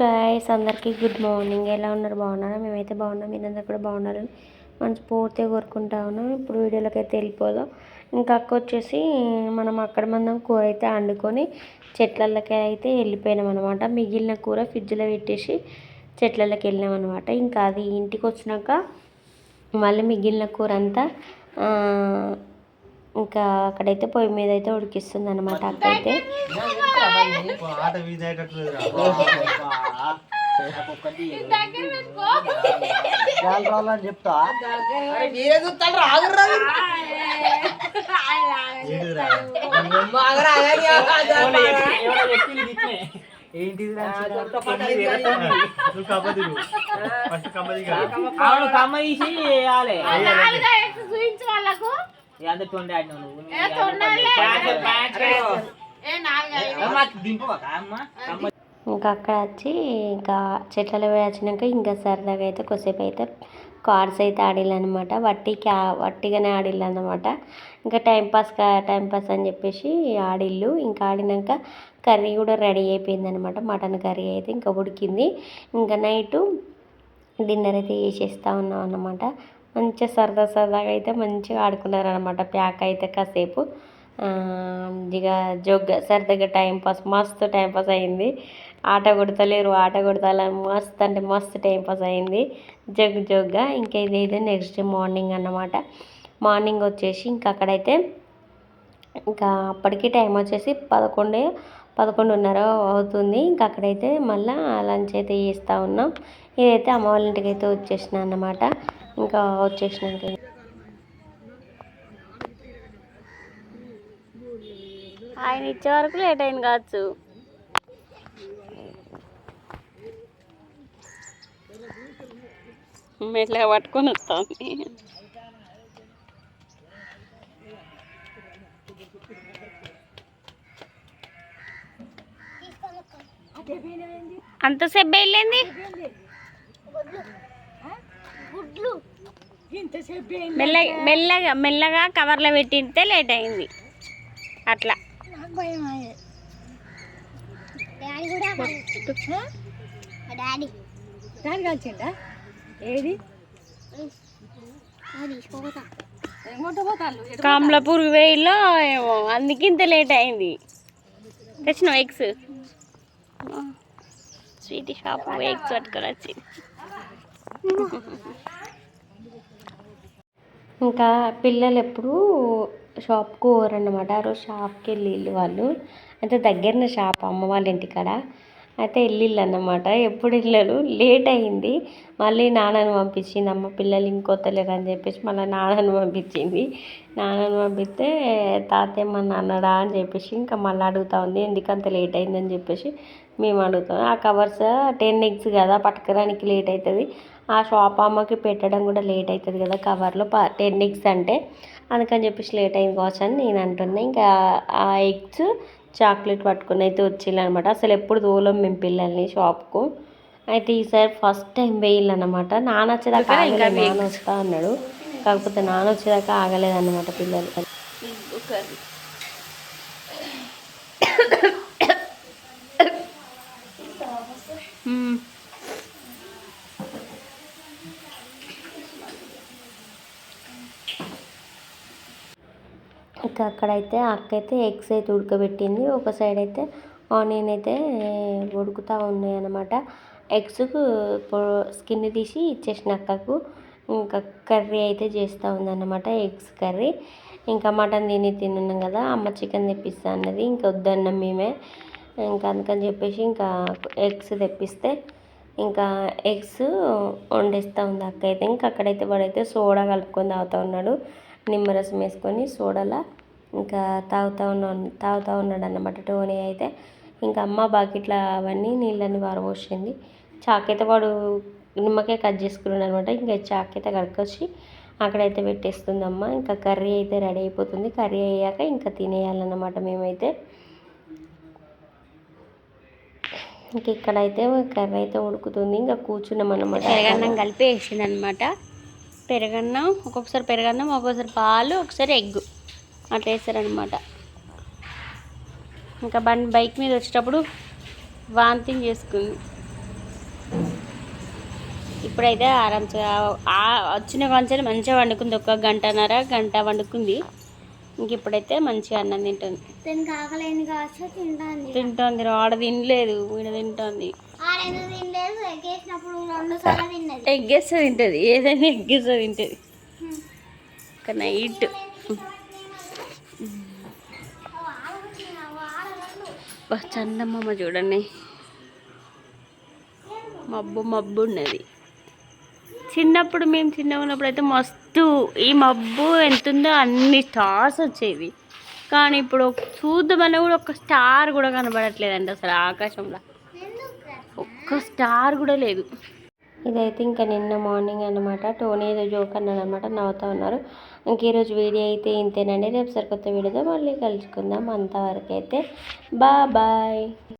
Guys అందరికీ good morning ఎలా ఉన్నారు? బాగున్నారా? మేమైతే బాగున్నాం. మీరందరూ కూడా బాగున్నారని మంచి పూర్తిగా కోరుకుంటా ఉన్నాం. ఇప్పుడు వీడియోలోకి అయితే వెళ్ళిపోదాం. ఇంకా అక్క వచ్చేసి మనం అక్కడ మనం కూర అయితే వండుకొని చెట్లకి అయితే వెళ్ళిపోయినాం అనమాట మిగిలిన కూర ఫ్రిడ్జ్లో పెట్టేసి చెట్లలోకి వెళ్ళినాం అనమాట ఇంకా అది ఇంటికి వచ్చినాక మళ్ళీ మిగిలిన కూర అంతా ఇంకా అక్కడైతే పొయ్యి మీద అయితే ఉడికిస్తుంది అనమాట అక్క అయితే ఆట వీధేటట్లేదురా రాలని చెప్తా కమ్మ తీసి వేయాలి వాళ్ళకు ఎంత తొండి ఆడినావు నువ్వు? ఇంకా అక్కడ వచ్చి ఇంకా చెట్లలో పోయి వచ్చినాక ఇంకా సరదాగా అయితే కొద్దిసేపు అయితే కార్డ్స్ అయితే ఆడిల్లు అనమాట వట్టి క్యా వట్టిగానే ఆడిల్లు అనమాట ఇంకా టైంపాస్ టైంపాస్ అని చెప్పేసి ఆడిల్లు ఇంకా ఆడినాక కర్రీ కూడా రెడీ అయిపోయింది అనమాట మటన్ కర్రీ అయితే ఇంకా ఉడికింది. ఇంకా నైటు డిన్నర్ అయితే చేసేస్తూ ఉన్నాం అన్నమాట. మంచిగా సరదా సరదాగా అయితే మంచిగా ఆడుకున్నారనమాట ప్యాక్ అయితే కాసేపు. ఇక జోగ్గా సరదాగా టైంపాస్ మస్తు టైంపాస్ అయింది. ఆట కొడతలేరు ఆట కొడతలే మస్తు అంటే మస్తు టైంపాస్ అయింది. జగ్ జోగ్గా ఇంకా ఇదైతే నెక్స్ట్ డే మార్నింగ్ అన్నమాట. మార్నింగ్ వచ్చేసి ఇంకా అక్కడైతే ఇంకా అప్పటికి టైం వచ్చేసి పదకొండు పదకొండున్నర అవుతుంది. ఇంకా అక్కడైతే మళ్ళీ లంచ్ అయితే చేస్తూ ఉన్నాం. ఇదైతే అమ్మ వాళ్ళ ఇంటికి అయితే వచ్చేసిన అన్నమాట. ఇంకా వచ్చేసినాక ఆయన ఇచ్చే వరకు లేట్ అయింది కావచ్చు. మెల్లగా పట్టుకొని వస్తుంది. అంతసేపు వెళ్ళింది మెల్లగా మెల్లగా మెల్లగా కవర్లో పెట్టితే లేట్ అయింది. అట్లా. డాడీ ఏది? కమలాపూర్ వేయిలో ఏమో అందుకే ఇంత లేట్ అయింది. తెచ్చినావు ఎగ్స్? స్వీట్ షాప్ ఎగ్స్ పట్టుకొని వచ్చి ఇంకా పిల్లలు ఎప్పుడు షాప్కి పోరన్నమాట. ఆ రోజు షాప్కి వెళ్ళి వాళ్ళు. అంటే దగ్గరనే షాప్ అమ్మ వాళ్ళ ఇంటికాడ అయితే వెళ్ళిళ్ళు అన్నమాట ఎప్పుడు వెళ్ళరు లేట్ అయింది మళ్ళీ నాన్నని పంపించింది. అమ్మ పిల్లలు ఇంకొత్తలేరు అని చెప్పేసి మళ్ళీ నాన్నని పంపించింది. నాన్నని పంపిస్తే తాతయ్య మన అన్నాడా అని చెప్పేసి ఇంకా మళ్ళీ అడుగుతా ఉంది. ఎందుకంత లేట్ అయిందని చెప్పేసి మేము అడుగుతాం. ఆ కవర్స్ టెన్ ఎగ్స్ కదా పట్టుకోడానికి లేట్ అవుతుంది ఆ షాప్ అమ్మకి పెట్టడం కూడా లేట్ అవుతుంది కదా కవర్లో ప టెన్ ఎగ్స్ అంటే. అందుకని చెప్పేసి లేట్ అయింది కావచ్చు అని నేను అంటున్నా. ఇంకా ఆ ఎగ్స్ చాక్లెట్ పట్టుకొని అయితే వచ్చిందనమాట అసలు ఎప్పుడు తోలం మేము పిల్లల్ని షాప్కు. అయితే ఈసారి ఫస్ట్ టైం వేయాలన్నమాట నాన్న వచ్చేదాకా ఆగలేదు, నాన్న వస్తా అన్నాడు. కాకపోతే నాన్న వచ్చేదాకా ఆగలేదన్నమాట పిల్లలు. ఇంకా అక్కడైతే అక్క అయితే ఎగ్స్ అయితే ఉడకబెట్టింది. ఒక సైడ్ అయితే ఆనియన్ అయితే ఉడుకుతూ ఉన్నాయి అన్నమాట. ఎగ్స్ స్కిన్ తీసి ఇచ్చేసిన అక్కకు. ఇంకా కర్రీ అయితే చేస్తూ ఉందన్నమాట ఎగ్స్ కర్రీ. ఇంకా మటన్ తిని తిన్నాం కదా అమ్మ చికెన్ తెప్పిస్తా అన్నది. ఇంకా వద్దన్నాం మేమే. ఇంకా అందుకని చెప్పేసి ఇంకా ఎగ్స్ తెప్పిస్తే ఇంకా ఎగ్స్ వండిస్తూ ఉంది అక్క అయితే ఇంకా అక్కడైతే వాడైతే సోడా కలుపుకొని తాగుతూ ఉన్నాడు. నిమ్మరసం వేసుకొని సోడాలా ఇంకా తాగుతూ ఉన్నా తాగుతూ ఉన్నాడు అన్నమాట టోనీ అయితే. ఇంకా అమ్మ బాకెట్ల అవన్నీ నీళ్ళని పారబోసింది చాకైతే వాడు నిమ్మకాయ కట్ చేసుకున్నాడు అనమాట ఇంకా చాకైతే కడుకొచ్చి అక్కడైతే పెట్టేస్తుంది అమ్మ ఇంకా కర్రీ అయితే రెడీ అయిపోతుంది. కర్రీ అయ్యాక ఇంకా తినేయాలన్నమాట మేమైతే. ఇంక ఇక్కడైతే కర్రీ అయితే ఉడుకుతుంది. ఇంకా కూర్చున్నాం అన్నమాట పెరగన్నం కలిపి వేసింది అనమాట పెరగన్నం ఒక్కొక్కసారి పెరగన్నం ఒక్కొక్కసారి పాలు ఒకసారి ఎగ్ అట్లా వేస్తారనమాట ఇంకా బండి బైక్ మీద వచ్చేటప్పుడు వాంతింగ్ చేసుకుంది ఇప్పుడైతే ఆరామ్స్గా ఆ- వచ్చిన కొంచెం మంచిగా వండుకుంది. ఒక గంటన్నర గంట వండుకుంది. ఇంక ఇప్పుడైతే మంచిగా అన్నం తింటుంది. తింటోంది. ఆడ తినలేదు వీడ తింటోంది. ఎగ్గేస్తే తింటుంది ఏదైనా ఎగ్గేస్తే తింటుంది. ఇక నైట్ చందమ్మ చూడండి. మబ్బు మబ్బు ఉన్నది. చిన్నప్పుడు మేము చిన్నగా ఉన్నప్పుడు అయితే మస్తు ఈ మబ్బు ఎంత ఉందో అన్ని స్టార్స్ వచ్చేవి. కానీ ఇప్పుడు చూద్దామని కూడా ఒక స్టార్ కూడా కనబడట్లేదండి అసలు ఆకాశంలో. ఒక్క స్టార్ కూడా లేదు. ఇదైతే ఇంకా నిన్న మార్నింగ్ అనమాట టోనీ ఏదో జోక్ అన్నమాట నవ్వుతూ ఉన్నారు. ఇంక ఈరోజు వీడియో అయితే ఇంతేనండి. రేపు సరికొత్త వీడియోతో మళ్ళీ కలుసుకుందాం. అంతవరకు అయితే బాయ్